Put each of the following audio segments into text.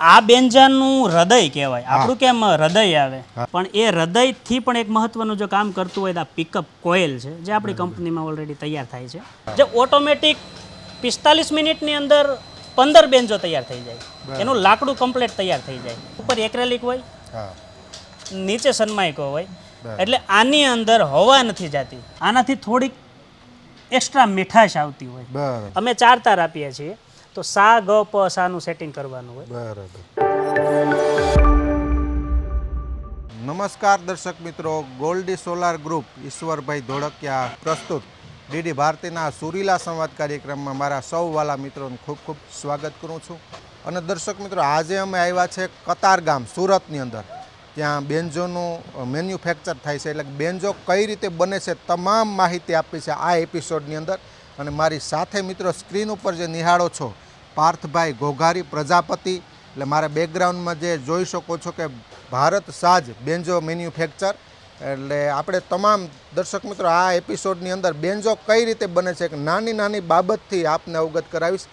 આ બેન્જાનું હૃદય કહેવાય. આપણું કેમ હૃદય આવે? પણ એ હૃદયથી પણ એક મહત્વનું જો કામ કરતું હોય તો આ પિકઅપ કોઇલ છે જે આપણી કંપનીમાં ઓલરેડી તૈયાર થાય છે. જે ઓટોમેટિક પિસ્તાલીસ મિનિટની અંદર પંદર બેન્જો તૈયાર થઈ જાય. એનું લાકડું કમ્પ્લીટ તૈયાર થઈ જાય. ઉપર એક્રેલિક હોય નીચે સનમાઇકો હોય. એટલે આની અંદર હવા નથી જાતી. આનાથી થોડીક એક્સ્ટ્રા મીઠાશ આવતી હોય. અમે ચાર તાર આપીએ છીએ. તો સા, ગ, પ, સાનું સેટિંગ કરવાનું હોય. બરાબર. નમસ્કાર દર્શક મિત્રો, goldy solar group Ishwarbhai Dholakia પ્રસ્તુત. ડીડી ભારતીના સુરીલા સંવાદ કાર્યક્રમમાં મારા સૌ વાલા મિત્રોનું ખૂબ ખૂબ સ્વાગત કરું છું. અને દર્શક મિત્રો, આજે અમે આવ્યા છે કતાર ગામ, સુરતની અંદર. ત્યાં બેન્જોનું મેન્યુફેક્ચર થાય છે. એટલે બેન્જો કઈ રીતે બને છે તમામ માહિતી આપી છે આ એપિસોડની અંદર. અને મારી સાથે મિત્રો સ્ક્રીન ઉપર જે નિહાળો છો, પાર્થભાઈ ઘોઘારી પ્રજાપતિ, એટલે મારા બેકગ્રાઉન્ડમાં જે જોઈ શકો છો કે ભારત સાજ બેન્જો મેન્યુફેક્ચર એટલે આપણે તમામ દર્શક મિત્રો આ એપિસોડની અંદર બેન્જો કઈ રીતે બને છે, એક નાની નાની બાબતથી આપને અવગત કરાવીશ.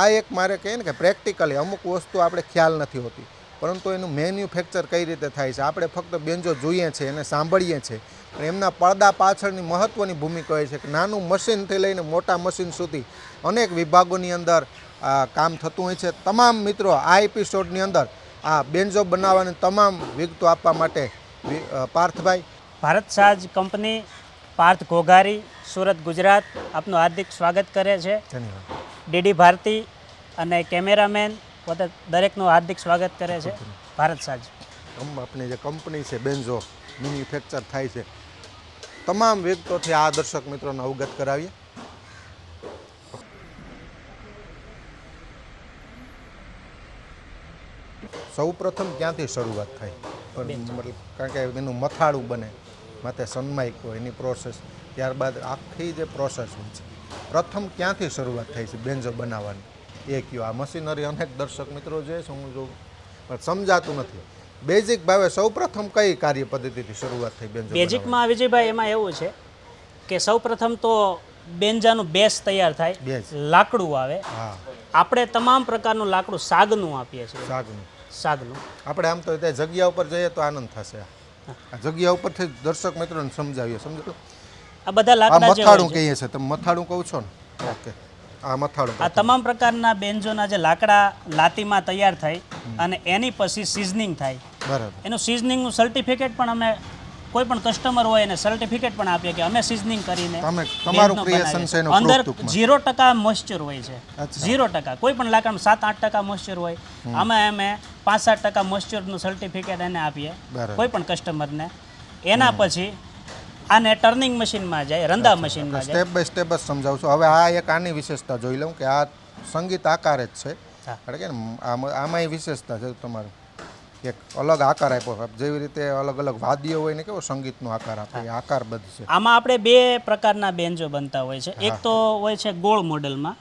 આ એક મારે કહીએ ને કે પ્રેક્ટિકલી અમુક વસ્તુ આપણે ખ્યાલ નથી હોતી. પરંતુ એનું મેન્યુફેક્ચર કઈ રીતે થાય છે? આપણે ફક્ત બેન્જો જોઈએ છીએ અને સાંભળીએ છીએ અને એમના પડદા પાછળની મહત્ત્વની ભૂમિકા હોય છે કે નાનું મશીનથી લઈને મોટા મશીન સુધી અનેક વિભાગોની અંદર આ કામ થતું હોય છે. તમામ મિત્રો આ એપિસોડની અંદર આ બેન્જો બનાવવાની તમામ વિગતો આપવા માટે પાર્થભાઈ. ભારત સાજ કંપની પાર્થ ઘોઘારી સુરત ગુજરાત આપનું હાર્દિક સ્વાગત કરે છે. ધન્યવાદ. ડીડી ભારતી અને કેમેરામેન પોતે દરેકનું હાર્દિક સ્વાગત કરે છે. ભારત સાજ. આપણી જે કંપની છે બેન્ઝો મેન્યુફેક્ચર થાય છે. તમામ વિગતોથી આ દર્શક મિત્રોને અવગત કરાવીએ. સૌ પ્રથમ ક્યાંથી શરૂઆત થાય? મતલબ કારણ કે એનું મથાળું બને માથે સનમાઇક હોય એની પ્રોસેસ ત્યારબાદ આખી જે પ્રોસેસ હોય છે. પ્રથમ ક્યાંથી શરૂઆત થાય છે બેન્ઝો બનાવવાની? એ કયો. આ મશીનરી અનેક દર્શક મિત્રો જે પણ સમજાતું નથી. બેઝિક ભાવે સૌ પ્રથમ કઈ કાર્ય પદ્ધતિથી શરૂઆત થઈ બેન્ઝો બેઝિકમાં વિજયભાઈ એમાં એવું છે કે સૌ પ્રથમ તો બેન્જાનું બેસ તૈયાર થાય. લાકડું આવે. હા. આપણે તમામ પ્રકારનું લાકડું સાગનું આપીએ છીએ. સાગનું. સાગનું. આપણે આમ તો ત્યાં જગ્યા ઉપર જઈએ તો આનંદ થશે. આ જગ્યા ઉપરથી દર્શક મિત્રોને સમજાવીએ. સમજો આ બધા લાકડા મથાળું કહીએ છે. તમે મથાળું કહો છો ને? ઓકે આ મથાળું આ તમામ પ્રકારના બેન્જોના જે લાકડા લાતીમાં તૈયાર થાય અને એની પછી સિઝનિંગ થાય. બરાબર. એનું સિઝનિંગનું સર્ટિફિકેટ પણ અમે કોઈ પણ કસ્ટમર હોય એને સર્ટિફિકેટ પણ આપીએ કે અમે સિઝનિંગ કરીને તમે તમારું બેન્ડનો છે એનું અંદર proof ટૂંકમાં. ઝીરો ટકા મોઇસ્ચર હોય છે. ઝીરો ટકા. કોઈ પણ લાકડામાં સાત આઠ ટકા મોઇસ્ચર હોય. આમાં અમે પાંચ સાત ટકા મોઇસ્ચરનું સર્ટિફિકેટ એને આપીએ. કોઈ પણ કસ્ટમરને એના પછી આને ટર્નિંગ મશીનમાં જાય રંદા મશીનમાં સ્ટેપ બાય સ્ટેપ જ સમજાવશું હવે આ એક આની વિશેષતા જોઈ લઉં કે આ સંગીત આકાર જ છે. એટલે કે આમાં વિશેષતા છે તમારું. એક અલગ આકાર આપ્યો જેવી રીતે અલગ અલગ વાદ્યો હોય ને કેવો સંગીતનો આકાર આપે આકાર બધ છે. આમાં આપણે બે પ્રકારના બેન્જો બનતા હોય છે. એક તો હોય છે ગોળ મોડેલમાં.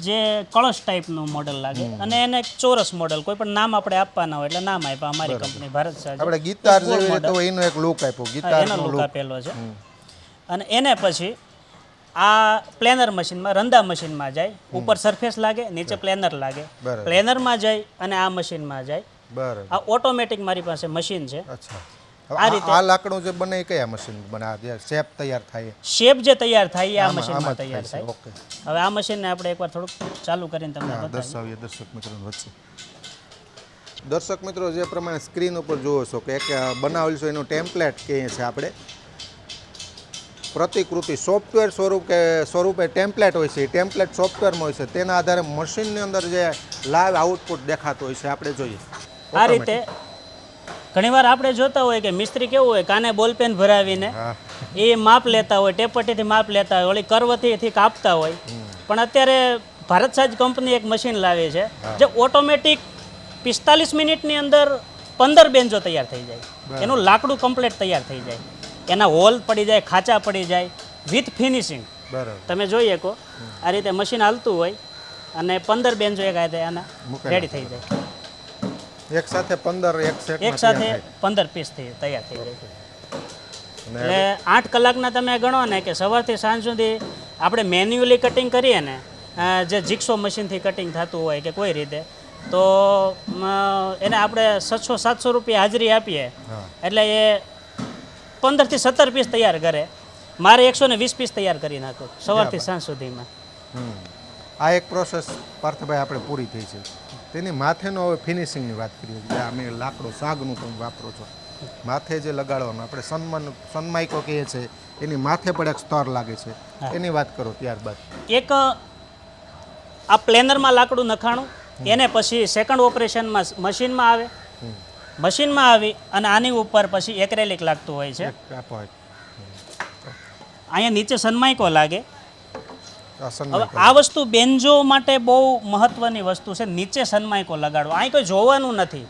જે કળશ ટાઈપનું મોડલ લાગે અને એને એક ચોરસ મોડલ કોઈ પણ નામ આપણે આપવાના હોય એટલે નામ આપ્યા અમારી કંપની ભારત સાહેબ આપણે ગીતાર જેવી રીતે એનો એક લુક આપ્યો એનો લુક આપેલો છે. અને એને પછી આ પ્લેનર મશીનમાં રંદા મશીનમાં જાય ઉપર સરફેસ લાગે નીચે પ્લેનર લાગે. પ્લેનરમાં જાય અને આ મશીનમાં જાય. બરાબર. આ ઓટોમેટિક મારી પાસે મશીન છે. અચ્છા. આ લાકડું જે બને એ કયા મશીન બને? શેપ તૈયાર થાય શેપ જે તૈયાર થાય એ આ મશીનમાં તૈયાર થાય ઓકે હવે આ મશીનને આપણે એકવાર થોડુંક ચાલુ કરીને તમને બતાવીએ. દર્શાવીએ દર્શક મિત્રોને વચ્ચે. દર્શક મિત્રો જે પ્રમાણે સ્ક્રીન ઉપર જુઓ છો કે એક બનાવેલ છે એનું ટેમ્પલેટ કહીએ છીએ આપણે. પ્રતિકૃતિ સોફ્ટવેર સ્વરૂપ કે સ્વરૂપે ટેમ્પલેટ હોય છે. ટેમ્પલેટ સોફ્ટવેરમાં હોય છે. તેના આધારે મશીનની અંદર જે લાઈવ આઉટપુટ દેખાતું હોય છે આપણે જોઈએ. આ રીતે ઘણીવાર આપણે જોતા હોય કે મિસ્ત્રી કેવું હોય કાને બોલપેન ભરાવીને એ માપ લેતા હોય ટેપટીથી માપ લેતા હોય ઓલી કરવતીથી કાપતા હોય. પણ અત્યારે ભારત સાજ કંપની એક મશીન લાવી છે જે ઓટોમેટિક પિસ્તાલીસ મિનિટની અંદર પંદર બેન્જો તૈયાર થઈ જાય. એનું લાકડું કમ્પ્લેટ તૈયાર થઈ જાય. એના હોલ પડી જાય ખાંચા પડી જાય વિથ ફિનિશિંગ. બરાબર. તમે જોઈએ કહો આ રીતે મશીન હાલતું હોય અને પંદર બેન્જો એક આના રેડી થઈ જાય. એક સાથે પંદર એક સેટ એક સાથે પંદર પીસ થઈ તૈયાર થઈ જાય. એટલે આઠ કલાકના તમે ગણો ને કે સવારથી સાંજ સુધી આપણે મેન્યુઅલી કટિંગ કરીએ ને જે જીક્સો મશીનથી કટિંગ થતું હોય કે કોઈ રીતે તો એને આપણે છસો સાતસો રૂપિયા હાજરી આપીએ. એટલે એ પંદરથી સત્તર પીસ તૈયાર કરે. મારે એકસો ને વીસ પીસ તૈયાર કરી નાખું સવારથી સાંજ સુધીમાં. આ એક પ્રોસેસ પાર્થભાઈ આપણે પૂરી થઈ છે. તેની માથેનો હવે ફિનિશિંગની વાત કરીએ કે અમે લાકડો સાગનું તમે વાપરો છો. માથે જે લગાડવાનું આપણે સન્માન સન્માઇકો કહીએ છીએ એની માથે પણ એક સ્તર લાગે છે. એની વાત કરો ત્યારબાદ. એક આ પ્લેનરમાં લાકડું નખાણું એને પછી સેકન્ડ ઓપરેશનમાં મશીનમાં આવે. મશીનમાં આવી અને આની ઉપર પછી એક્રેલિક લાગતું હોય છે. અહીંયા નીચે સનમાઇકો લાગે. હવે આ વસ્તુ બેન્જો માટે બહુ મહત્વની વસ્તુ છે નીચે સનમાઇકો લગાડવો. અહીં કોઈ જોવાનું નથી.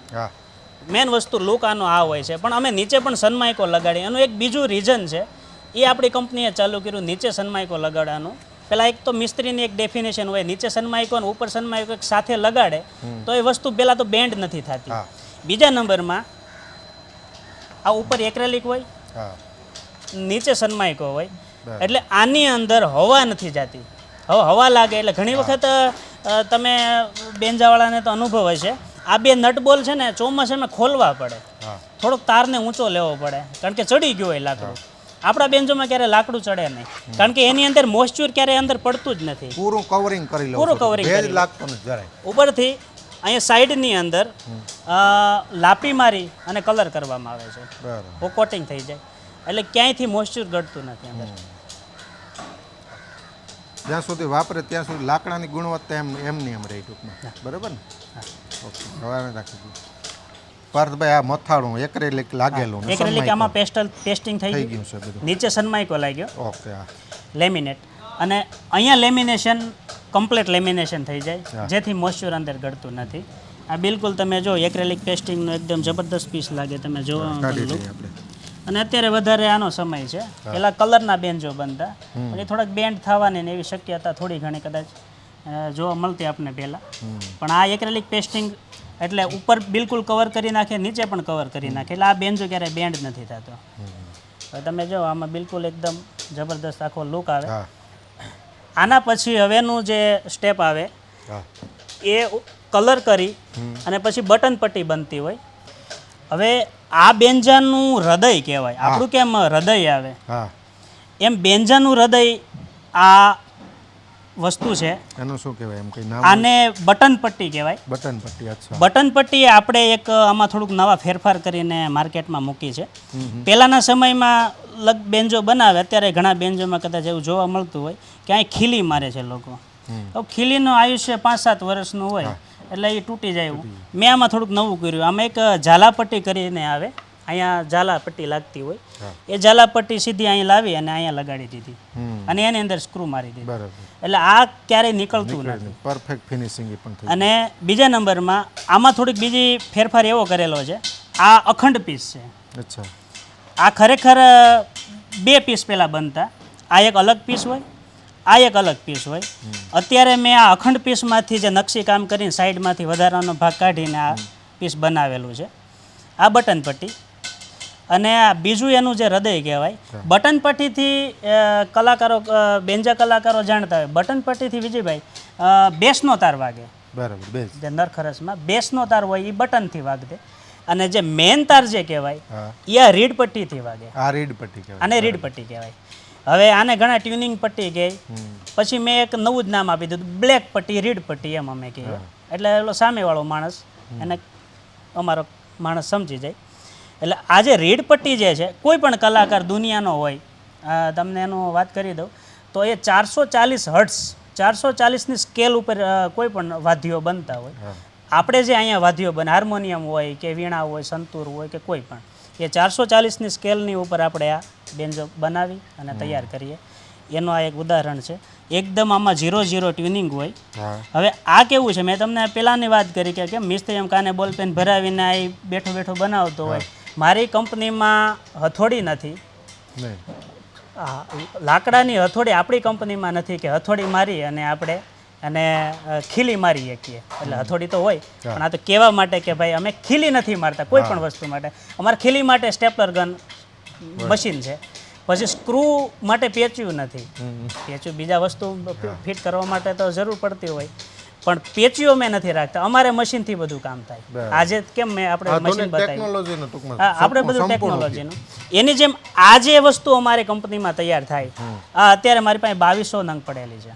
મેન વસ્તુ લુક આનો આ હોય છે પણ અમે નીચે પણ સનમાઇકો લગાડીએ. એનું એક બીજું રીઝન છે એ આપણી કંપનીએ ચાલુ કર્યું નીચે સનમાઇકો લગાડવાનું. પહેલાં એક તો મિસ્ત્રીની એક ડેફિનેશન હોય નીચે સનમાઇકો અને ઉપર સનમાઇકો એક સાથે લગાડે તો એ વસ્તુ પહેલાં તો બેન્ડ નથી થતી. બીજા નંબરમાં આ ઉપર એક્રેલિક હોય હા. નીચે સનમાઇકો હોય એટલે આની અંદર હવા નથી જાતી. હવે હવા લાગે એટલે ઘણી વખત તમે બેન્જાવાળાને તો અનુભવ હશે આ બે નટબોલ છે ને ચોમાસામાં ખોલવા પડે. થોડોક તારને ઊંચો લેવો પડે. કારણ કે ચડી ગયું હોય લાકડું. આપણા બેન્ચોમાં ક્યારે લાકડું ચડે નહીં. કારણ કે એની અંદર મોઇશ્ચર ક્યારે અંદર પડતું જ નથી. પૂરું કવરિંગ કરી લો પૂરું કવરિંગ કરી. લાગતો જરાય. ઉપરથી અહીંયા સાઈડની અંદર લાપી મારી અને કલર કરવામાં આવે છે. બરાબર. કોટિંગ થઈ જાય. એટલે ક્યાંયથી મોઇશ્ચર ઘટતું નથી અંદર. જ્યાં સુધી વાપરે ત્યાં સુધી લાકડાની ગુણવત્તા એમ એમની એમ રહી ટૂંકમાં. બરાબર ને? ઓકે હવે રાખી દીધું પાર્થભાઈ આ મથાળું એક્રેલિક લાગેલું એક્રેલિક આમાં પેસ્ટલ પેસ્ટિંગ થઈ ગયું? છે બધું. નીચે સનમાઇકો લાગ્યો? ઓકે હા. લેમિનેટ. અને અહીંયા લેમિનેશન કમ્પ્લીટ લેમિનેશન થઈ જાય. જેથી મોઇશ્ચર અંદર ગળતું નથી. આ બિલકુલ તમે જો એક્રેલિક પેસ્ટિંગનો એકદમ જબરદસ્ત પીસ લાગે તમે જો કાઢી લઈએ આપણે. અને અત્યારે વધારે આનો સમય છે. પેલા કલરના બેન્જો બનતા. એ થોડાક બેન્ડ થવાની ને એવી શક્યતા થોડી ઘણી કદાચ જોવા મળતી આપને પહેલાં. પણ આ એક્રેલિક પેસ્ટિંગ એટલે ઉપર બિલકુલ કવર કરી નાખે નીચે પણ કવર કરી નાખે. એટલે આ બેન્જો ક્યારેય બેન્ડ નથી થતો. હવે તમે જો આમાં બિલકુલ એકદમ જબરદસ્ત આખો લુક આવે. આના પછી હવેનું જે સ્ટેપ આવે એ કલર કરી અને પછી બટન પટ્ટી બનતી હોય. હવે આ બેન્જાનું હૃદય કહેવાય. આપણું કેમ હૃદય આવે? હા. એમ બેન્જાનું હૃદય આ વસ્તુ છે. એનું શું કહેવાય? એમ કઈ નામ આને બટન પટ્ટી કહેવાય. બટન પટ્ટી અચ્છા. બટન પટ્ટી આપણે એક આમાં થોડુંક નવા ફેરફાર કરીને માર્કેટમાં મૂકી છે. પહેલાના સમયમાં લગ બેન્જો બનાવે અત્યારે ઘણા બેન્જોમાં કદાચ એવું જોવા મળતું હોય કે અહીં ખીલી મારે છે લોકો. ખીલીનું આયુષ્ય પાંચ સાત વર્ષનું હોય. એટલે એ તૂટી જાય એવું. મેં આમાં થોડુંક નવું કર્યું. આમાં એક ઝાલાપટ્ટી કરીને આવે. અહીંયા ઝાલાપટ્ટી લાગતી હોય. એ ઝાલાપટ્ટી સીધી અહીં લાવી અને અહીંયા લગાડી દીધી. અને એની અંદર સ્ક્રૂ મારી દીધી. એટલે આ ક્યારેય નીકળતું નથી. પરફેક્ટ ફિનિશિંગ પણ અને બીજા નંબરમાં આમાં થોડીક બીજી ફેરફાર એવો કરેલો છે. આ અખંડ પીસ છે. અચ્છા. આ ખરેખર બે પીસ પહેલાં બનતા. આ એક અલગ પીસ હોય. આ એક અલગ પીસ હોય. અત્યારે મેં આ અખંડ પીસમાંથી જે નકશી કામ કરીને સાઈડમાંથી વધારાનો ભાગ કાઢીને આ પીસ બનાવેલું છે. આ બટન પટ્ટી. અને આ બીજું એનું જે હૃદય કહેવાય બટન પટ્ટીથી કલાકારો બેન્જા કલાકારો જાણતા હોય. બટન પટ્ટીથી વિજયભાઈ બેસનો તાર વાગે. બરાબર જે નરખરસમાં બેસનો તાર હોય એ બટનથી વાગતે. અને જે મેન તાર જે કહેવાય એ આ રીડ પટ્ટીથી વાગે. આ રીડ પટ્ટી અને રીડ પટ્ટી કહેવાય. હવે આને ઘણા ટ્યુનિંગ પટ્ટી કહે. પછી મેં એક નવું જ નામ આપી દીધું બ્લેક પટ્ટી રીડ પટ્ટી એમ અમે કહીએ. એટલે એલો સામેવાળો માણસ એને અમારો માણસ સમજી જાય. એટલે આજે રીડ પટ્ટી જે છે કોઈ પણ કલાકાર દુનિયાનો હોય તમને એનું વાત કરી દઉં તો એ ચારસો ચાલીસ હર્ટ્સ ચારસો ચાલીસની સ્કેલ ઉપર કોઈ પણ વાદ્યો બનતા હોય. આપણે જે અહીંયા વાદ્યો બને હાર્મોનિયમ હોય કે વીણા હોય સંતૂર હોય કે કોઈ પણ એ ચારસો ચાલીસની સ્કેલની ઉપર આપણે આ બેન્જો બનાવી અને તૈયાર કરીએ. એનું આ એક ઉદાહરણ છે. એકદમ આમાં ઝીરો ઝીરો ટ્યુનિંગ હોય. હવે આ કેવું છે? મેં તમને પહેલાંની વાત કરી કે કેમ મિસ્ત્રી એમ કાને બોલપેન ભરાવીને આ બેઠો બેઠો બનાવતો હોય. મારી કંપનીમાં હથોડી નથી. લાકડાની હથોડી આપણી કંપનીમાં નથી કે હથોડી મારી અને આપણે અને ખીલી મારી શકીએ એટલે હથોડી તો હોય પણ આ તો કહેવા માટે કે ભાઈ અમે ખીલી નથી મારતા કોઈ પણ વસ્તુ માટે. અમારે ખીલી માટે સ્ટેપલર ગન મશીન છે. પછી સ્ક્રૂ માટે પેચ્યું નથી. પેચ્યું બીજા વસ્તુ ફિટ કરવા માટે તો જરૂર પડતી હોય. પણ પેચીઓ મેં નથી રાખતા. અમારે મશીનથી બધું કામ થાય. આજે કેમ મેં આપણે મશીન બતાવી. બતાવ્યું હા, આપણે બધું ટેકનોલોજીનું એની જેમ આજે વસ્તુ અમારી કંપનીમાં તૈયાર થાય. આ અત્યારે મારી પાસે બાવીસો નંગ પડેલી છે.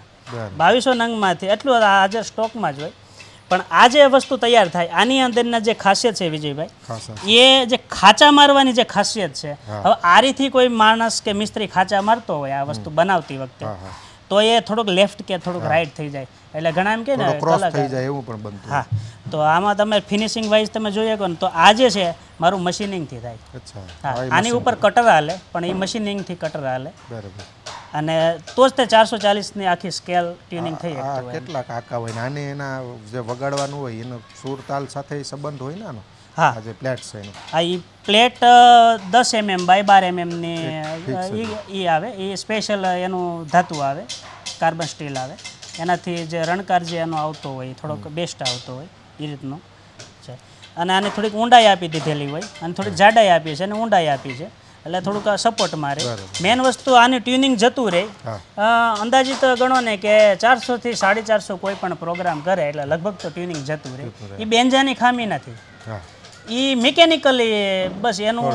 બાવીસો નંગમાંથી એટલું હાજર સ્ટોકમાં જ હોય. પણ આ જે વસ્તુ તૈયાર થાય આની અંદરના જે ખાસિયત છે વિજયભાઈ એ જે ખાચા મારવાની જે ખાસિયત છે હવે આ રીતથી કોઈ માણસ કે મિસ્ત્રી ખાચા મારતો હોય આ વસ્તુ બનાવતી વખતે તો એ થોડુંક લેફ્ટ કે થોડુંક રાઈટ થઈ જાય. એટલે ઘણા એમ કે ને ક્રોસ થઈ જાય એવું પણ બનતું હા. તો આમાં તમે ફિનિશિંગ વાઇઝ તમે જોઈએ કહો ને તો આ જે છે મારું મશીનિંગથી થાય. આની ઉપર કટર હાલે પણ એ મશીનિંગથી કટર હાલે. બરાબર. અને તો જ તે ચારસો ચાલીસની આખી સ્કેલ ટ્યુનિંગ થઈ હોય કેટલા કાકા હોય ને? એના જે વગાડવાનું હોય એનો સુર તાલ સાથે સંબંધ હોય ને આનો? હા. જે પ્લેટ છે એનો. આ એ પ્લેટ દસ એમએમ બાય બાર એમએમની એ આવે. એ સ્પેશિયલ એનું ધાતુ આવે. કાર્બન સ્ટીલ આવે. એનાથી જે રણકાર જે એનો આવતો હોય એ થોડોક બેસ્ટ આવતો હોય એ રીતનો છે. અને આને થોડીક ઊંડાઈ આપી દીધેલી હોય. અને થોડીક જાડાઈ આપી છે અને ઊંડાઈ આપી છે. એટલે થોડુંક સપોર્ટ મારે. મેન વસ્તુ આની ટ્યુનિંગ જતું રહે. અંદાજિત ગણો ને કે ચારસોથી સાડી ચારસો કોઈ પણ પ્રોગ્રામ કરે એટલે લગભગ તો ટ્યુનિંગ જતું રહે. એ બેન્જાની ખામી નથી. એ મિકેનિકલી બસ એનું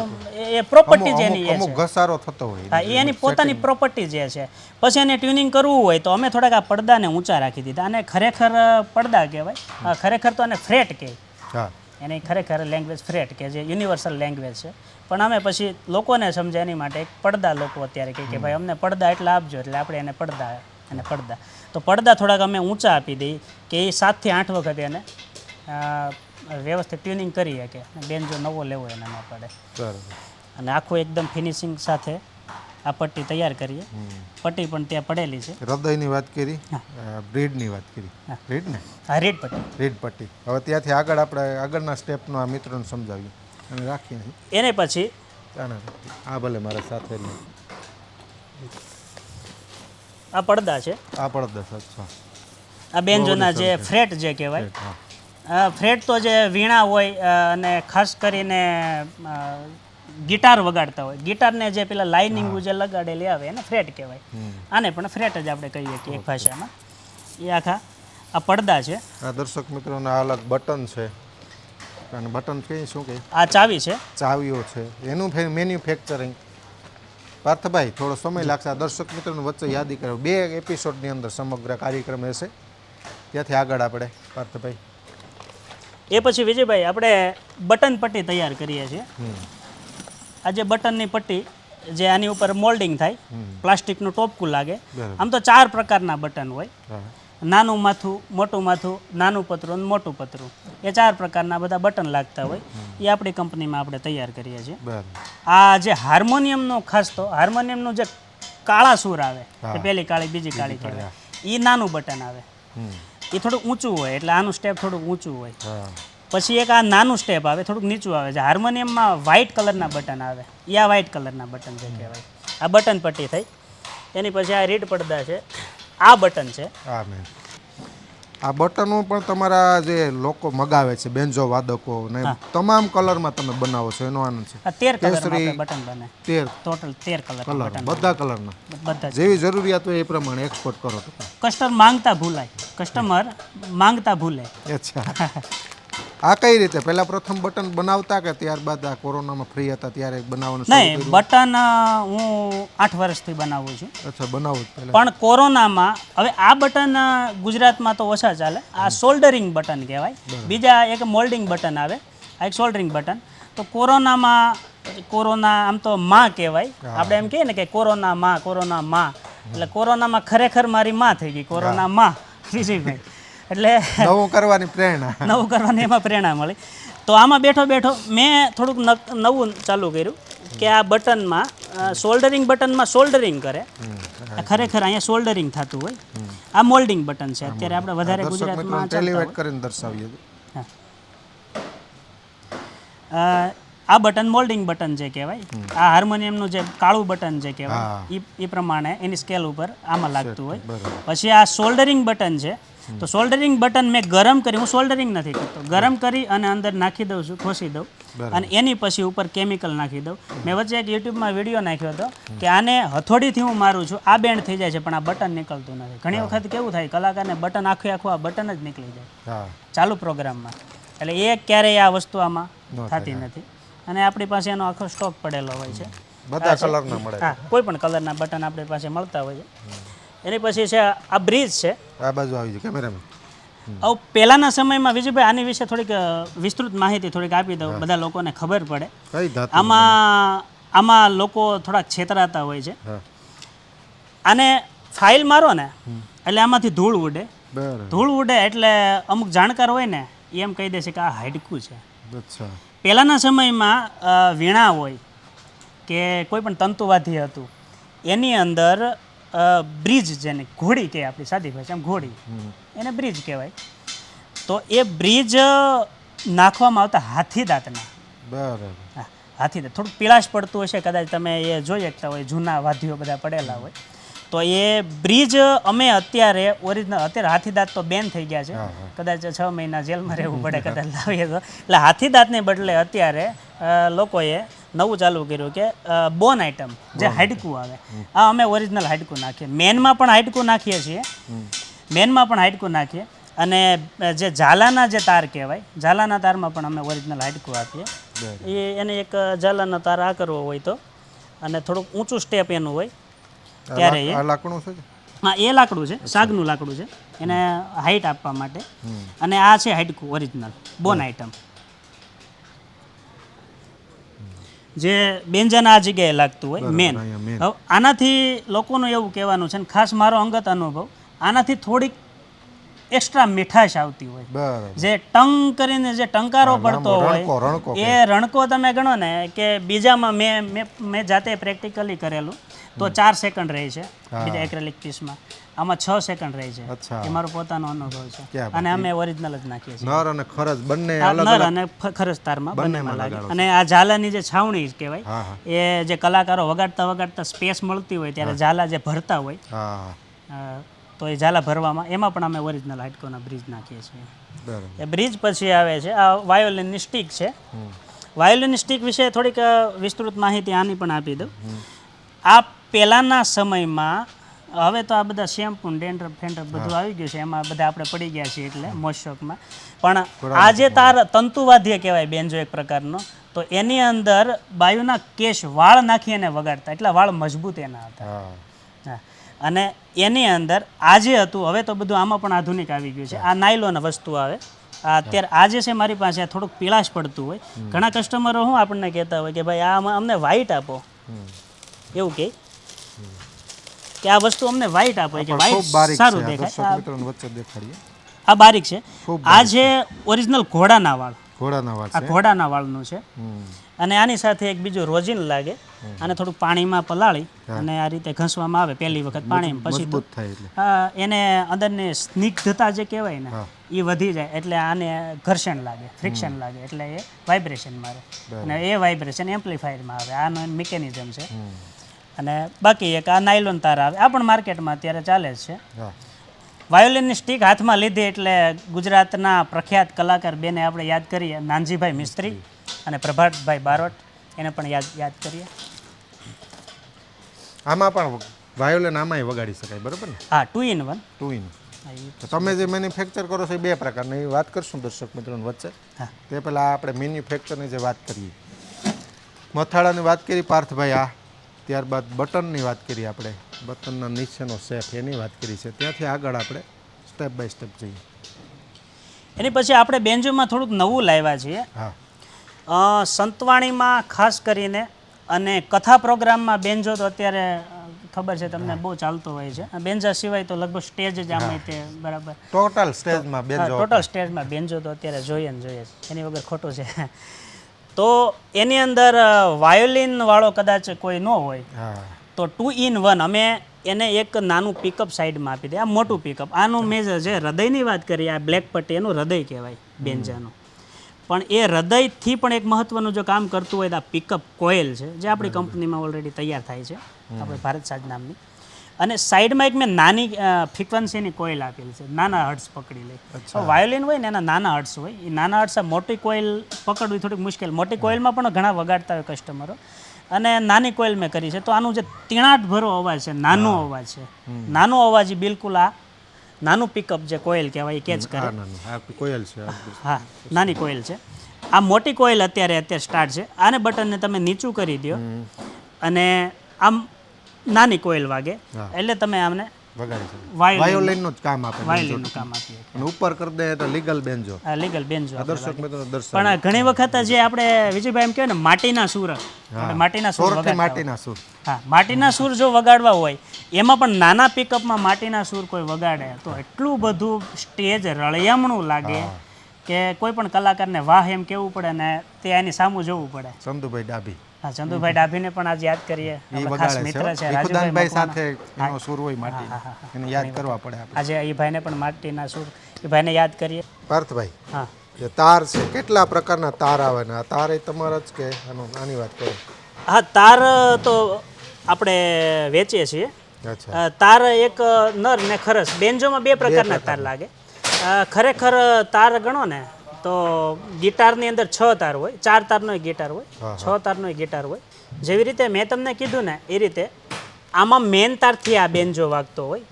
એ પ્રોપર્ટી જ એની છે. ઘસારો થતો હોય. હા એની પોતાની પ્રોપર્ટી જે છે. પછી એને ટ્યુનિંગ કરવું હોય તો અમે થોડાક આ પડદાને ઊંચા રાખી દીધા. અને ખરેખર પડદા કહેવાય. ખરેખર તો આને ફ્રેટ કહે એને એની ખરેખર લેંગ્વેજ ફ્રેટ કે જે યુનિવર્સલ લેંગ્વેજ છે. પણ અમે પછી લોકોને સમજે એની માટે એક પડદા લોકો અત્યારે કહે કે ભાઈ અમને પડદા એટલા આપજો એટલે આપણે એને પડદા એને પડદા. તો પડદા થોડાક અમે ઊંચા આપી દઈએ કે એ સાતથી આઠ વખત એને વ્યવસ્થિત ટ્યુનિંગ કરી શકે. બેન જો નવો લેવો એને ન પડે. બરાબર. અને આખું એકદમ ફિનિશિંગ સાથે આ પટ્ટી તૈયાર કરીએ. પટ્ટી પણ ત્યાં પડેલી છે. હૃદયની વાત કરી બ્રીડની વાત કરી. બ્રીડ ને હા રેડ પટ્ટી. રીડ પટ્ટી. હવે ત્યાંથી આગળ આપણે આગળના સ્ટેપનો આ મિત્રોને સમજાવીએ. અને રાખીએ એને પછી? આ ભલે મારા સાથે આ પડદા છે? આ પડદા અચ્છા. આ બેન્જોના જે ફ્રેટ જે કહેવાય. ફ્રેટ તો જે વીણા હોય અને ખાસ કરીને ગિટાર વગાડતા હોય. ગિટારને જે પેલા લાઇનિંગ જે લગાડેલી આવે એને ફ્રેટ કહેવાય. આને પણ ફ્રેટ જ આપણે કહીએ કે એક ભાષામાં. એ આખા આ પડદા છે. આ દર્શક મિત્રોના અલગ બટન છે. અને બટન કઈ શું કે? આ ચાવી છે. ચાવીઓ છે. એનું મેન્યુફેક્ચરિંગ પાર્થભાઈ થોડો સમય લાગશે. આ દર્શક મિત્રોને વચ્ચે યાદી કરો. બે એપિસોડની અંદર સમગ્ર કાર્યક્રમ રહેશે. ત્યાંથી આગળ આપણે પાર્થભાઈ. એ પછી વિજયભાઈ આપણે બટન પટ્ટી તૈયાર કરીએ છીએ. આ જે બટનની પટ્ટી જે આની ઉપર મોલ્ડિંગ થાય પ્લાસ્ટિકનું ટોપકું લાગે. આમ તો ચાર પ્રકારના બટન હોય. નાનું માથું મોટું માથું નાનું પતરું અને મોટું પતરું. એ ચાર પ્રકારના બધા બટન લાગતા હોય. એ આપણી કંપનીમાં આપણે તૈયાર કરીએ છીએ. આ જે હાર્મોનિયમનો ખાસ તો હાર્મોનિયમનું જે કાળા સૂર આવે પેલી કાળી બીજી કાળી કહેવાય. એ નાનું બટન આવે. એ થોડુંક ઊંચું હોય એટલે આનું સ્ટેપ થોડુંક ઊંચું હોય. પછી એક આ નાનું સ્ટેપ આવે થોડુંક નીચું આવે. છે હાર્મોનિયમમાં વ્હાઇટ કલરના બટન આવે. એ આ વ્હાઇટ કલરના બટન જે કહેવાય. આ બટન પટ્ટી થઈ. એની પછી આ રીડ પડદા છે. આ બટન છે. આ બટનો પણ તમારા જે લોકો મગાવે છે બેન્જો વાદકો ને તમામ કલરમાં તમે બનાવો છો એનો આનંદ છે. તેર કલરમાં બટન બને. તેર. ટોટલ તેર કલર કલર બધા કલરના. બધા જેવી જરૂરિયાત હોય એ પ્રમાણે એક્સપોર્ટ કરો તો. કસ્ટમર માંગતા ભૂલાય. કસ્ટમર માંગતા ભૂલે. અચ્છા. આ કઈ રીતે? પહેલા પ્રથમ બટન બનાવતા કે ત્યારબાદ આ કોરોનામાં ફ્રી હતા ત્યારે બનાવવાનું નહીં બટન હું આઠ વર્ષથી બનાવું છું. અચ્છા બનાવું પણ કોરોનામાં હવે આ બટન ગુજરાતમાં તો ઓછા ચાલે. આ સોલ્ડરિંગ બટન કહેવાય. બીજા એક મોલ્ડિંગ બટન આવે આ એક સોલ્ડરિંગ બટન. તો કોરોનામાં કોરોના આમ તો માં કહેવાય. આપણે એમ કહીએ ને કે કોરોના માં કોરોના માં. એટલે કોરોનામાં ખરેખર મારી માં થઈ ગઈ કોરોના માં. વિજયભાઈ એટલે નવું કરવાની પ્રેરણા. નવું કરવાની એમાં પ્રેરણા મળી. તો આમાં બેઠો બેઠો મેં થોડુંક નવું ચાલુ કર્યું કે આ બટનમાં સોલ્ડરિંગ બટનમાં સોલ્ડરિંગ કરે. ખરેખર અહીંયા સોલ્ડરિંગ થતું હોય. આ મોલ્ડિંગ બટન છે. અત્યારે આપણે વધારે ગુજરાતમાં કરીને દર્શાવીએ. આ બટન મોલ્ડિંગ બટન જે કહેવાય આ હાર્મોનિયમનું જે કાળું બટન જે કહેવાય એ એ પ્રમાણે એની સ્કેલ ઉપર આમાં લાગતું હોય. પછી આ સોલ્ડરિંગ બટન છે તો સોલ્ડરિંગ બટન મેં ગરમ કરી હું સોલ્ડરિંગ નથી કરતો. ગરમ કરી અને અંદર નાખી દઉં છું ખોસી દઉં. અને એની પછી ઉપર કેમિકલ નાખી દઉં. મેં વચ્ચે એક યુટ્યુબમાં વીડિયો નાખ્યો હતો કે આને હથોડીથી હું મારું છું આ બેન્ડ થઈ જાય છે પણ આ બટન નીકળતું નથી. ઘણી વખત કેવું થાય કલાકારને બટન આખું આખું આ બટન જ નીકળી જાય. ચાલુ પ્રોગ્રામમાં એટલે એ ક્યારેય આ વસ્તુ આમાં થતી નથી. અને આપણી પાસે એનો આખો સ્ટોક પડેલો હોય છે. બધા કલરના મળે. હા કોઈ પણ કલરના બટન આપણી પાસે મળતા હોય છે. એની પછી છે આ બ્રિજ છે. આ બાજુ આવી જાય કેમેરામેન હવે પહેલાના સમયમાં વિજયભાઈ આની વિશે થોડીક વિસ્તૃત માહિતી થોડીક આપી દઉં બધા લોકોને ખબર પડે. આમાં આમાં લોકો થોડાક છેતરાતા હોય છે. અને આને ફાઇલ મારો ને એટલે આમાંથી ધૂળ ઉડે. ધૂળ ઉડે એટલે અમુક જાણકાર હોય ને એમ કહી દેશે કે આ હાડકું છે. પહેલાંના સમયમાં વીણા હોય કે કોઈ પણ તંતુવાધી હતું એની અંદર બ્રિજ જેને ઘોડી કહે આપણી સાદી ભાષામાં ઘોડી. એને બ્રિજ કહેવાય. તો એ બ્રિજ નાખવામાં આવતા હાથી દાંતના. બરાબર. હાથી દાંત. થોડુંક પીળાશ પડતું હશે કદાચ તમે એ જોઈ શકતા હોય જૂના વાદ્યો બધા પડેલા હોય. તો એ બ્રિજ અમે અત્યારે ઓરિજિનલ અત્યારે હાથી દાંત તો બેન થઈ ગયા છે. કદાચ છ મહિના જેલમાં રહેવું પડે કદાચ લાવીએ તો. એટલે હાથી દાંતને બદલે અત્યારે લોકોએ નવું ચાલુ કર્યું કે બોન આઇટમ જે હાડકું આવે. આ અમે ઓરિજિનલ હાડકું નાખીએ. મેનમાં પણ હાડકું નાખીએ છીએ. મેનમાં પણ હાડકું નાખીએ. અને જે ઝાલાના જે તાર કહેવાય ઝાલાના તારમાં પણ અમે ઓરિજિનલ હાડકું આપીએ. એ એને એક ઝાલાનો તાર આ કરવો હોય તો. અને થોડુંક ઊંચું સ્ટેપ એનું હોય. ત્યારે એ. લાકડું છે હા એ લાકડું છે. સાગનું લાકડું છે. એને હાઈટ આપવા માટે. અને આ છે હાડકું ઓરિજિનલ બોન આઇટમ જે બેન્જન આ જગ્યાએ લાગતું હોય મેન હવે આનાથી લોકોનું એવું કહેવાનું છે ને ખાસ મારો અંગત અનુભવ આનાથી થોડીક એક્સ્ટ્રા મીઠાશ આવતી હોય. જે ટંગ કરીને જે ટંકારો પડતો હોય એ રણકો તમે ગણો ને કે બીજામાં મેં મેં મેં જાતે પ્રેક્ટિકલી કરેલું તો ચાર સેકન્ડ રહે છે બીજા એક્રેલિક પીસમાં આમાં છ સેકન્ડ રહે છે. અચ્છા. એ મારો પોતાનો અનુભવ છે. અને અમે ઓરિજિનલ જ નાખીએ છીએ. નર અને ખરજ બંને નર અને ખરજ તારમાં બંનેમાં લાગે. અને આ ઝાલાની જે છાવણી કહેવાય એ જે કલાકારો વગાડતા વગાડતા સ્પેસ મળતી હોય ત્યારે ઝાલા જે ભરતા હોય તો એ ઝાલા ભરવામાં એમાં પણ અમે ઓરિજિનલ હાઇટકોના બ્રિજ નાખીએ છીએ. એ બ્રિજ પછી આવે છે આ વાયોલિનની સ્ટીક છે. વાયોલિન સ્ટીક વિશે થોડીક વિસ્તૃત માહિતી આની પણ આપી દઉં. આ પહેલાંના સમયમાં હવે તો આ બધા શેમ્પુ ડેન્ડ્રફ ફેન્ડર બધું આવી ગયું છે. એમાં બધા આપણે પડી ગયા છીએ એટલે મોશોકમાં પણ આજે તાર તંતુવાદ્ય કહેવાય બેન્જો એક પ્રકારનો તો એની અંદર બાયુના કેશ વાળ નાખી એને વગાડતા. એટલા વાળ મજબૂત એના હતા. હા. હા. અને એની અંદર આજે હતું હવે તો બધું આમાં પણ આધુનિક આવી ગયું છે. આ નાયલોન વસ્તુ આવે. અત્યારે આજે છે મારી પાસે આ થોડુંક પીળાશ પડતું હોય. ઘણા કસ્ટમરો શું આપણને કહેતા હોય કે ભાઈ આ આમાં અમને વ્હાઈટ આપો. એવું કહે કે આ વસ્તુ અમને વ્હાઈટ આપે કે ખૂબ વ્હાઈટ સારું છે દેખાય. વચ્ચે દેખાડીએ. આ બારીક છે. આ જે ઓરિજિનલ ઘોડાના વાળ. ઘોડાના વાળ આ છે. ઘોડાના વાળનું છે. અને આની સાથે એક બીજું રોજીન લાગે. અને થોડું પાણીમાં પલાળી અને આ રીતે ઘસવામાં આવે પહેલી વખત પાણી પછી એને અંદરની સ્નિગ્ધતા જે કહેવાય ને એ વધી જાય એટલે આને ઘર્ષણ લાગે ફ્રિક્શન લાગે એટલે એ વાઇબ્રેશન મારે. અને એ વાઇબ્રેશન એમ્પ્લીફાયરમાં આવે. આનો મિકેનિઝમ છે. અને બાકી એક આ નાયલોન તાર આવે. આ પણ માર્કેટમાં અત્યારે ચાલે છે. વાયોલિનની સ્ટીક હાથમાં લીધી એટલે ગુજરાતના પ્રખ્યાત કલાકાર બેને આપણે યાદ કરીએ. નાનજીભાઈ મિસ્ત્રી અને પ્રભાતભાઈ બારોટ. એને પણ યાદ યાદ કરીએ. આમાં પણ વાયોલિન આમાંય વગાડી શકાય બરાબર ને? હા two in one. Two in. તો તમે જે મેન્યુફેક્ચર કરો છો એ બે પ્રકારની. વાત કરશું દર્શક મિત્રોની વચ્ચે. તે પહેલાં આપણે મેન્યુફેક્ચરની જે વાત કરીએ. મથાળાની વાત કરી પાર્થભાઈ આ ત્યારબાદ બટનની વાત કરીએ આપણે. બટનના નીચેનો શેપ એની વાત કરી છે ત્યાંથી આગળ આપણે સ્ટેપ બાય સ્ટેપ જઈએ. એની પછી આપણે બેન્જોમાં થોડુંક નવું લાવ્યા છીએ. હા. સંતવાણીમાં ખાસ કરીને અને કથા પ્રોગ્રામમાં બેન્જો તો અત્યારે ખબર છે તમને બહુ ચાલતો હોય છે. આ બેન્જા સિવાય તો લગભગ સ્ટેજ જ આમાં તે બરાબર. ટોટલ સ્ટેજમાં બેન્જો ટોટલ સ્ટેજમાં બેન્જો તો અત્યારે જોઈએ ને જોઈએ એની વગર ખોટું છે. તો એની અંદર વાયોલિન વાળો કદાચ કોઈ ન હોય તો ટુ ઇન વન અમે એને એક નાનું પિકઅપ સાઈડમાં આપી દે આ મોટું પિકઅપ આનું મેજર છે હૃદયની વાત કરીએ આ બ્લેક પટ્ટી એનું હૃદય કહેવાય બેન્જાનું. પણ એ હૃદયથી પણ એક મહત્વનું જો કામ કરતું હોય તો આ પિકઅપ કોઇલ છે જે આપણી કંપનીમાં ઓલરેડી તૈયાર થાય છે આપણે ભારત સાજ નામની. અને સાઈડમાં એક મેં નાની ફ્રિકવન્સીની કોઇલ આપેલી છે નાના હર્ટ્સ પકડી લે વાયોલિન હોય ને એના નાના હર્ટ્સ હોય એ નાના હર્ટ્સ મોટી કોઇલ પકડવી થોડીક મુશ્કેલ. મોટી કોઇલમાં પણ ઘણા વગાડતા હોય કસ્ટમરો. અને નાની કોઇલ મેં કરી છે તો આનું જે તીણાટ ભરો અવાજ છે નાનો અવાજ છે. નાનો અવાજ એ બિલકુલ આ નાનું પિકઅપ જે કોઇલ કહેવાય એ કેચ કરે. કોયલ છે હા નાની કોઇલ છે. આ મોટી કોઇલ અત્યારે અત્યારે સ્ટાર્ટ છે. આને બટનને તમે નીચું કરી દો અને આમ નાની કોઇલ વાગે. એટલે તમે આમને વગાડી છે વાયોલિન વાયોલિનનું જ કામ આપે વાયોલિનનું કામ આપીએ અને ઉપર કરી દે તો લીગલ બેન્જો. આ લીગલ બેન્જો દર્શક મિત્રો દર્શન. પણ ઘણી વખત જે આપણે વિજયભાઈ એમ કહેવાય ને માટીના સૂર. માટીના સૂર માટીના સૂર. હા માટીના સૂર જો વગાડવા હોય એમાં પણ નાના પિકઅપમાં માટીના સૂર કોઈ વગાડે. તો એટલું બધું સ્ટેજ રળિયામણું લાગે કે કોઈ પણ કલાકારને વાહ એમ કેવું પડે ને તે એની સામું જોવું પડે. ચંદુભાઈ ડાભી. હા ચંદુભાઈ ડાભીને પણ આજ યાદ કરીએ. ખાસ મિત્ર છે રાજુભાઈ સાથે એનો સૂર હોય માટી. એને યાદ કરવા પડે આપણે. આજે એ ભાઈને પણ માટીના સૂર એ ભાઈને યાદ કરીએ. પાર્થભાઈ હા. જે તાર છે કેટલા પ્રકારના તાર આવે ને? આ તાર એ તમારા જ કે આનો આની વાત કરો? હા તાર તો આપણે વેચીએ છીએ. તાર એક નર ને ખરસ બેન્જોમાં બે પ્રકારના તાર લાગે. ખરેખર તાર ગણો ને તો ગિટારની અંદર છ તાર હોય ચાર તારનો ગિટાર હોય છ તારનો ગિટાર હોય. જેવી રીતે મેં તમને કીધું ને એ રીતે આમાં મેન તારથી આ બેન્જો વાગતો હોય.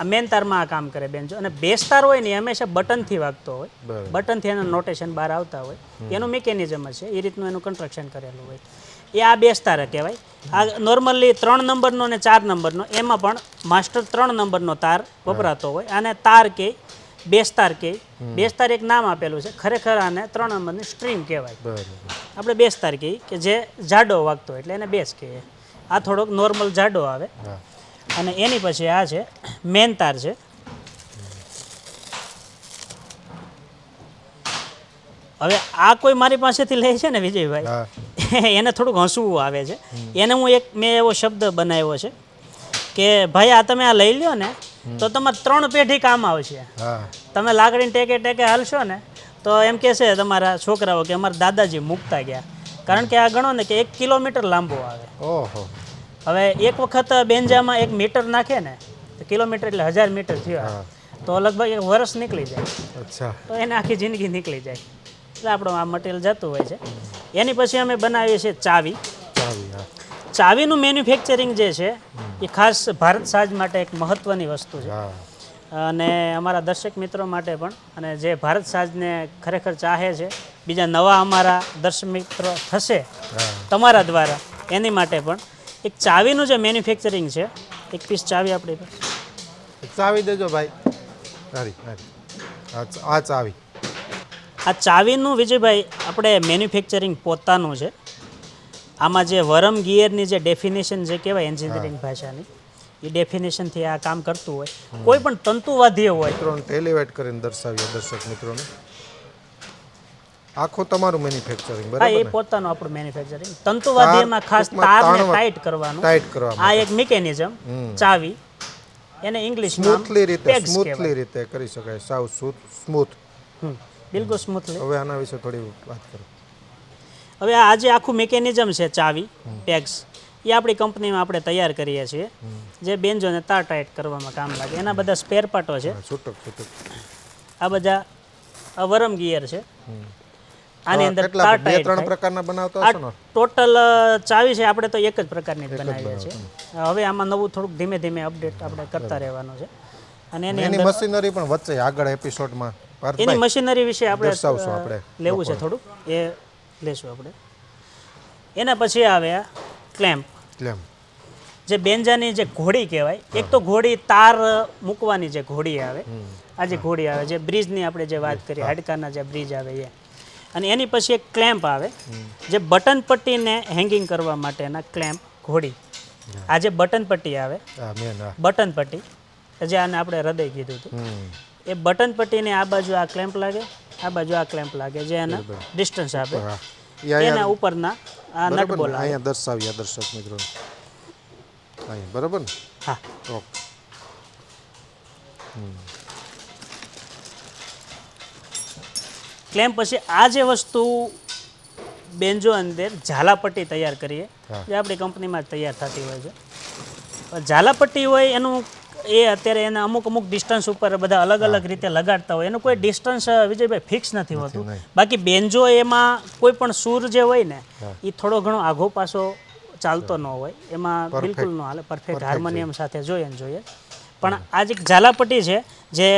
આ મેન તારમાં આ કામ કરે બેન્જો. અને બેસ તાર હોય ને હંમેશા બટનથી વાગતો હોય. બટનથી એના નોટેશન બહાર આવતા હોય. એનું મિકેનિઝમ છે. એ રીતનું એનું કન્સ્ટ્રક્શન કરેલું હોય. એ આ બેસ તાર કહેવાય. આ નોર્મલી ત્રણ નંબરનો ને ચાર નંબરનો એમાં પણ માસ્ટર ત્રણ નંબરનો તાર વપરાતો હોય. અને તાર કે બેસ તાર કે બેસ તાર એક નામ આપેલું છે. ખરેખર આને ત્રણ નંબરની સ્ટ્રીમ કહેવાય. આપણે બેસ તાર કહીએ કે જે જાડો વાગતો એટલે એને બેસ કહીએ. આ થોડોક નોર્મલ જાડો આવે. અને એની પછી આ છે મેન તાર છે. હવે આ કોઈ મારી પાસેથી લે છે ને વિજયભાઈ? એને થોડુંક હસવું આવે છે. એને હું એક મેં એવો શબ્દ બનાવ્યો છે કે ભાઈ આ તમે આ લઈ લ્યો ને તો તમારે ત્રણ પેઢી કામ આવશે. તમે લાકડી ટેકે ટેકે હાલશો ને તો એમ કહેશે તમારા છોકરાઓ કે અમારા દાદાજી મૂકતા ગયા. કારણ કે આ ગણો ને કે એક કિલોમીટર લાંબો આવે. ઓહો. હવે એક વખત બેન્જામાં એક મીટર નાખે ને તો કિલોમીટર એટલે હજાર મીટર થયો તો લગભગ એક વર્ષ નીકળી જાય. અચ્છા. તો એને આખી જિંદગી નીકળી જાય. એટલે આપણું આ મટીરિયલ જતું હોય છે. એની પછી અમે બનાવીએ છીએ ચાવી. ચાવી હા. ચાવીનું મેન્યુફેક્ચરિંગ જે છે એ ખાસ ભારત સાજ માટે એક મહત્ત્વની વસ્તુ છે. અને અમારા દર્શક મિત્રો માટે પણ અને જે ભારત સાજને ખરેખર ચાહે છે બીજા નવા અમારા દર્શક મિત્રો થશે તમારા દ્વારા એની માટે પણ એક ચાવીનું જે મેન્યુફેક્ચરિંગ છે એક પીસ ચાવી આપણી ચાવી દેજો ભાઈ. સારી સારી આ આ ચાવી. આ ચાવીનું વિજયભાઈ આપણે મેન્યુફેક્ચરિંગ પોતાનું છે. આમાં જે વરમ ગિયરની જે ડેફિનેશન જે કહેવાય એન્જિનિયરિંગ ભાષાની એ ડેફિનેશનથી આ કામ કરતું હોય. કોઈ પણ તંતુવાદ્ય હોય. મિત્રોને ટેલિવેટ કરીને દર્શાવીએ દર્શક મિત્રોને. આખો તમારું મેન્યુફેક્ચરિંગ બરાબર એ પોતાનું આપણું મેન્યુફેક્ચરિંગ તંતુવાદ્યમાં ખાસ તારને ટાઈટ કરવાનું. ટાઈટ કરવાનું. આ એક મિકેનિઝમ ચાવી. એને ઇંગ્લિશ સ્મૂથલી રીતે સ્મૂથલી રીતે કરી શકાય. સાવ સ્મૂથ બિલકુલ સ્મૂથલી. હવે આના વિશે થોડી વાત કરો. હવે આ જે આખું મિકેનિઝમ છે ચાવી પેગ્સ એ આપણી કંપનીમાં આપણે તૈયાર કરીએ છીએ. જે બેન્જોને તાર ટાઈટ કરવામાં કામ લાગે. એના બધા સ્પેર પાર્ટો છે. હા, છૂટક છૂટક. આ બધા આ વરમ ગિયર છે. આની અંદર તાર ટાઈટ ત્રણ પ્રકારના બનાવતા હશો ને? ટોટલ ચાવી છે આપણે તો એક જ પ્રકારની બનાવીએ છીએ. હવે આમાં નવું થોડુંક ધીમે ધીમે અપડેટ આપણે કરતા રહેવાનું છે. અને એની મશીનરી પણ વચ્ચે આગળ એપિસોડમાં એની મશીનરી વિશે આપણે આપણે. લેવું છે થોડુંક. એ લેશું આપણે. એના પછી આવે આ ક્લેમ્પ. ક્લેમ જે બેન્જાની જે ઘોડી કહેવાય એક તો ઘોડી તાર મૂકવાની જે ઘોડી આવે આ જે ઘોડી આવે જે બ્રિજની આપણે જે વાત કરીએ હાડકાના જે બ્રિજ આવે એ. અને એની પછી એક ક્લેમ્પ આવે જે બટન પટ્ટીને હેંગિંગ કરવા માટેના ક્લેમ્પ ઘોડી. આ જે બટન પટ્ટી આવે બટન પટ્ટી જે આને આપણે હૃદય કીધું હતું. એ બટન પટ્ટીને આ બાજુ આ ક્લેમ્પ લાગે આ બાજુ આ ક્લેમ્પ લાગે જે એના ડિસ્ટન્સ આપે. એના ઉપરના આ નટ બોલ અહીંયા દર્શાવ્યા દર્શક મિત્રો. અહીંયા બરાબર ને? હા. ઓકે. ક્લેમ પછી આ જે વસ્તુ બેન્જો અંદર ઝાલાપટ્ટી તૈયાર કરીએ જે આપણી કંપનીમાં તૈયાર થતી હોય છે. ઝાલાપટ્ટી હોય એનું એ અત્યારે એના અમુક અમુક ડિસ્ટન્સ ઉપર બધા અલગ અલગ રીતે લગાડતા હોય. એનું કોઈ ડિસ્ટન્સ વિજયભાઈ ફિક્સ નથી હોતું. બાકી બેન્જો એમાં કોઈ પણ સૂર જે હોય ને એ થોડો ઘણો આઘો પાછો ચાલતો ન હોય. એમાં બિલકુલ ન હાલે. પરફેક્ટ હાર્મોનિયમ સાથે જોઈએ ને જોઈએ. પણ આ જે ઝાલાપટ્ટી છે જે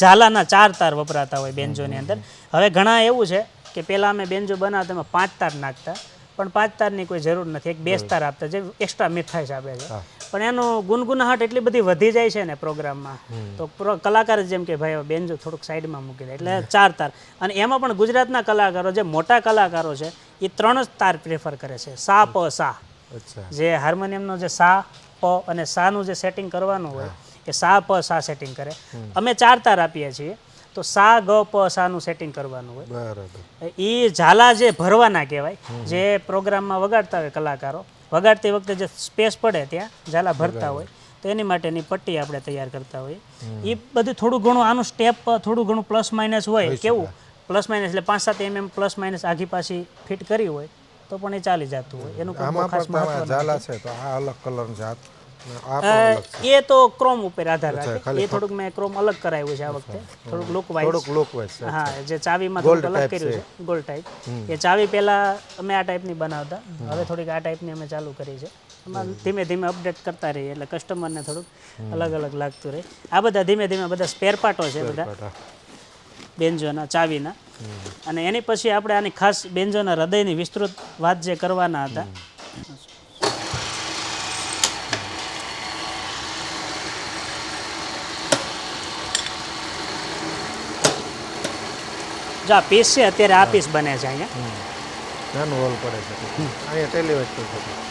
ઝાલાના ચાર તાર વપરાતા હોય બેન્જોની અંદર. હવે ઘણા એવું છે કે પહેલાં અમે બેન્જો બનાવતા એમાં પાંચ તાર નાખતા. પણ પાંચ તારની કોઈ જરૂર નથી. એક બેસ તાર આપતા જે એક્સ્ટ્રા મીઠાઈ આપે છે. પણ એનો ગુનગુનાહટ એટલી બધી વધી જાય છે ને પ્રોગ્રામમાં. તો કલાકાર જેમ કે ભાઈ બેન બેન્જો થોડુંક સાઈડમાં મૂકી દે. એટલે ચાર તાર. અને એમાં પણ ગુજરાતના કલાકારો જે મોટા કલાકારો છે એ ત્રણ જ તાર પ્રેફર કરે છે. સા પ સા. જે હાર્મોનિયમનો જે સા પ અને સાનું જે સેટિંગ કરવાનું હોય એ સા પ સા સેટિંગ કરે. અમે ચાર તાર આપીએ છીએ. તો સા ગ પ સાનું સેટિંગ કરવાનું હોય. બરાબર. એ ઝાલા જે ભરવાના કહેવાય જે પ્રોગ્રામમાં વગાડતા હોય કલાકારો વગાડતી વખતે જે સ્પેસ પડે ત્યાં ઝાલા ભરતા હોય તો એની માટેની પટ્ટી આપણે તૈયાર કરતા હોઈએ. એ બધું થોડું ઘણું આનું સ્ટેપ થોડું ઘણું પ્લસ માઇનસ હોય કેવું? પ્લસ માઇનસ એટલે પાંચ સાત એમએમ પ્લસ માઇનસ આખી પાછી ફિટ કરી હોય તો પણ એ ચાલી જતું હોય. એનું ખાસ મહત્વ ઝાલા છે. તો આ અલગ કલર અલગ એ તો ક્રોમ ઉપર આધાર રાખે. એ થોડુંક મેં ક્રોમ અલગ કરાવ્યું છે આ વખતે. થોડુંક લુક વાઇઝ થોડુંક લોક વાઇઝ હા જે ચાવીમાં થોડુંક અલગ કર્યું છે. ગોલ્ડ ટાઈપ એ ચાવી પહેલા અમે આ ટાઈપની બનાવતા. હવે થોડીક આ ટાઈપની અમે ચાલુ કરી છે. ધીમે ધીમે અપડેટ કરતા રહીએ એટલે કસ્ટમરને થોડુંક અલગ અલગ લાગતું રહે. આ બધા ધીમે ધીમે બધા સ્પેર પાર્ટો છે બધા. બેન્જોના ચાવીના. અને એની પછી આપણે આની ખાસ બેન્જોના હૃદયની વિસ્તૃત વાત જે કરવાના હતા. જો આ પીસ છે, અત્યારે આ પીસ બને છે અહીંયા. નાનું હોલ પડે છે. અહીંયા ટેલિવેટ છે.